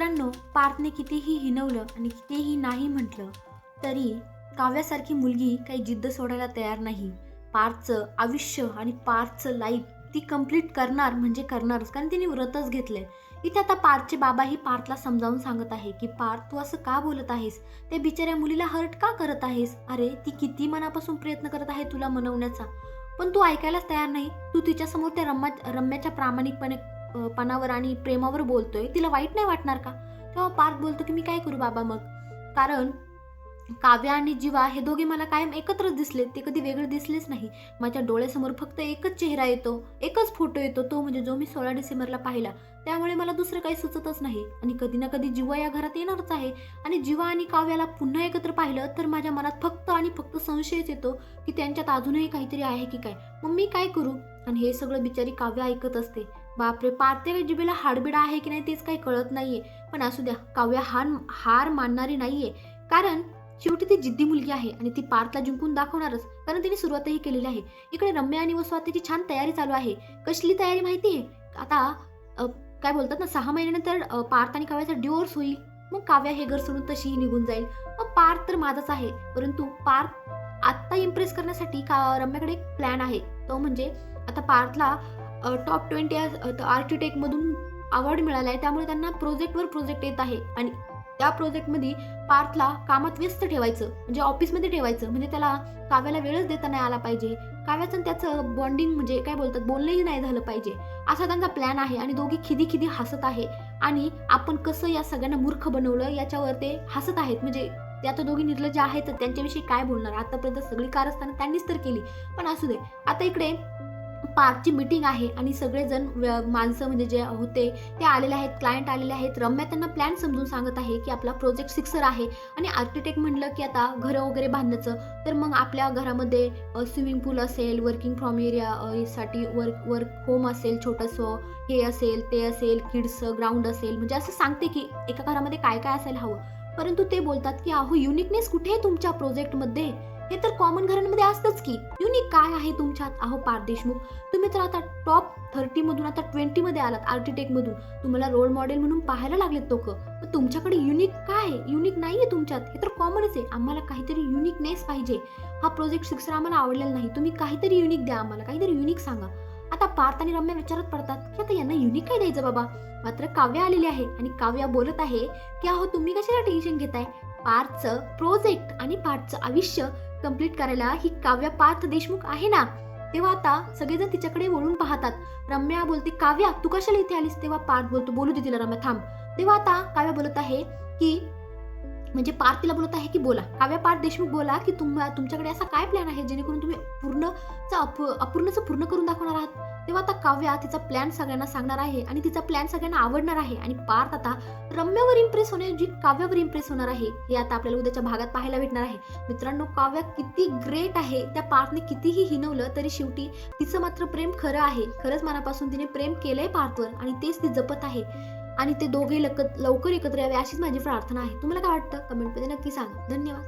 मित्रांनो पार्थने कितीही हिनवलं आणि कितीही नाही म्हटलं तरी काव्यासारखी मुलगी काही जिद्द सोडायला तयार नाही. पार्थचं आयुष्य आणि पार्थचं लाईफ ती कंप्लीट करणार म्हणजे करणारच कारण तिने व्रतच घेतलंय. इथे आता पार्थचे बाबाही पार्थला समजावून सांगत आहे की पार्थ तू असं का बोलत आहेस? त्या बिचाऱ्या मुलीला हर्ट का करत आहेस? अरे ती किती मनापासून प्रयत्न करत आहे तुला मनवण्याचा? पण तू ऐकायलाच तयार नाही. तू तिच्यासमोर त्या रम्या रम्याच्या प्रामाणिकपणे पणावर आणि प्रेमावर बोलतोय. तिला वाईट नाही वाटणार का? तेव्हा पार्थ बोलतो की मी काय करू बाबा मग? कारण काव्या आणि जीवा हे दोघे मला कायम एकत्रच दिसले ते कधी वेगळे दिसलेच नाही. माझ्या डोळ्यासमोर फक्त एकच चेहरा येतो. एकच फोटो येतो. तो म्हणजे जो मी सोळा डिसेंबरला पाहिला. त्यामुळे मला दुसरं काही सुचतच नाही. आणि कधी ना कधी जीवा या घरात येणारच आहे. आणि जीवा आणि काव्याला पुन्हा एकत्र पाहिलं तर माझ्या मनात फक्त आणि फक्त संशयच येतो की त्यांच्यात अजूनही काहीतरी आहे की काय? मग मी काय करू? आणि हे सगळं बिचारी काव्य ऐकत असते. बापरे पारते जिबेला हाडबिडा आहे की नाही तेच काही कळत नाहीये. पण असू द्या काव्या हार हार मानणारी नाहीये. कारण शेवटी ती जिद्दी मुलगी आहे आणि ती पार्थला जिंकून दाखवणारच कारण तिने सुरुवातही केलेली आहे. इकडे रम्या आणि वस्वातीची छान तयारी चालू आहे. कसली तयारी माहिती आहे आता काय बोलतात ना सहा महिन्यानंतर पार्थ आणि काव्याचा डिवोर्स होईल. मग काव्या हे घर सोडून तशीही निघून जाईल. मग पार्थ तर माझाच आहे. परंतु पार्थ आत्ता इम्प्रेस करण्यासाठी का रम्याकडे एक प्लॅन आहे. तो म्हणजे आता पार्थला टॉप ट्वेंटी आर्किटेक्टमधून अवॉर्ड मिळाला आहे त्यामुळे त्यांना प्रोजेक्टवर प्रोजेक्ट येत आहे. आणि त्या प्रोजेक्टमध्ये पार्थला कामात व्यस्त ठेवायचं. म्हणजे ऑफिसमध्ये ठेवायचं. म्हणजे त्याला काव्याला वेळच देता नाही आला पाहिजे. काव्याचं आणि त्याचं बॉन्डिंग म्हणजे काय बोलतात? बोलणंही नाही झालं पाहिजे. असा त्यांचा प्लॅन आहे आणि दोघी खिदी खिदी हसत आहे. आणि आपण कसं या सगळ्यांना मूर्ख बनवलं याच्यावर ते हसत आहेत. म्हणजे ते आता दोघी निर्लज आहेत. तर त्यांच्याविषयी काय बोलणार? आतापर्यंत सगळी कारस्थानं त्यांनीच तर केली. पण असू दे. आता इकडे पार्कची मीटिंग आहे आणि सगळेजण माणसं म्हणजे जे होते ते आलेले आहेत क्लायंट आलेले आहेत. रम्या त्यांना प्लॅन समजून सांगत आहे की आपला प्रोजेक्ट सिक्सर आहे आणि आर्किटेक्ट म्हणलं की आता घरं वगैरे बांधण्याचं. तर मग आपल्या घरामध्ये स्विमिंग पूल असेल वर्किंग फ्रॉम एरिया साठी वर्क वर्क होम असेल छोटंसं हे असेल ते असेल किड्स ग्राउंड असेल. म्हणजे असं सांगते की एका घरामध्ये काय काय असायला हवं. परंतु ते बोलतात की अहो युनिकनेस कुठे आहे तुमच्या प्रोजेक्टमध्ये हे तर कॉमन घरांमध्ये असतंच की. युनिक काय आहे तुमच्यात? अहो पार देशमुख तुम्ही तर आता टॉप थर्टी मधून आता ट्वेंटी मध्ये आलात आर्किटेक्ट मधून. तुम्हाला रोल मॉडेल म्हणून पाहायला लागलेत लोक. तुमच्याकडे युनिक काय आहे? युनिक नाहीये तुमच्यात. हे तर कॉमनच आहे. आम्हाला काहीतरी युनिकनेस पाहिजे. हा प्रोजेक्ट शिक्षण आम्हाला आवडलेला नाही. तुम्ही काहीतरी युनिक द्या आम्हाला. काहीतरी युनिक सांगा. आता पार्थ आणि रम्या विचारत पडतात की आता यांना युनिक काय द्यायचं बाबा? मात्र काव्या आलेली आहे आणि काव्या बोलत आहे की अहो तुम्ही कशाला टेन्शन घेताय? पार्थचं प्रोजेक्ट आणि पार्थचं आयुष्य कंप्लीट करायला ही काव्या पार्थ देशमुख आहे ना? तेव्हा आता सगळेजण तिच्याकडे वळून पाहतात. रम्या बोलते काव्या तू कशाला इथे आलीस? तेव्हा पार्थ बोलतो बोलू दे तिला रम्या थांब. तेव्हा आता काव्या बोलत आहे की म्हणजे पार्थ तिला बोलत आहे की बोला. काव्या पार्थ देशमुख बोला की तुम तुमच्याकडे असा काय प्लॅन आहे जेणेकरून तुम्ही पूर्णचा अप अपूर्णचं पूर्ण करून दाखवणार आहात? तेव्हा आता काव्या तिचा प्लॅन सगळ्यांना सांगणार आहे आणि तिचा प्लॅन सगळ्यांना आवडणार आहे. आणि पार्थ आता रम्यावर इम्प्रेस होण्याऐवजी काव्यावर इम्प्रेस होणार आहे हे आता आपल्याला उद्याच्या भागात पाहायला भेटणार आहे. मित्रांनो काव्या किती ग्रेट आहे त्या पार्थने कितीही हिनवलं तरी शेवटी तिचं मात्र प्रेम खरं आहे. खरंच मनापासून तिने प्रेम केलंय पार्थवर आणि तेच ती जपत आहे. आणि ते दोघे लक लवकर एकत्र यावे अशीच माझी प्रार्थना आहे. तुम्हाला काय वाटतं? कमेंटमध्ये नक्की सांगा. धन्यवाद.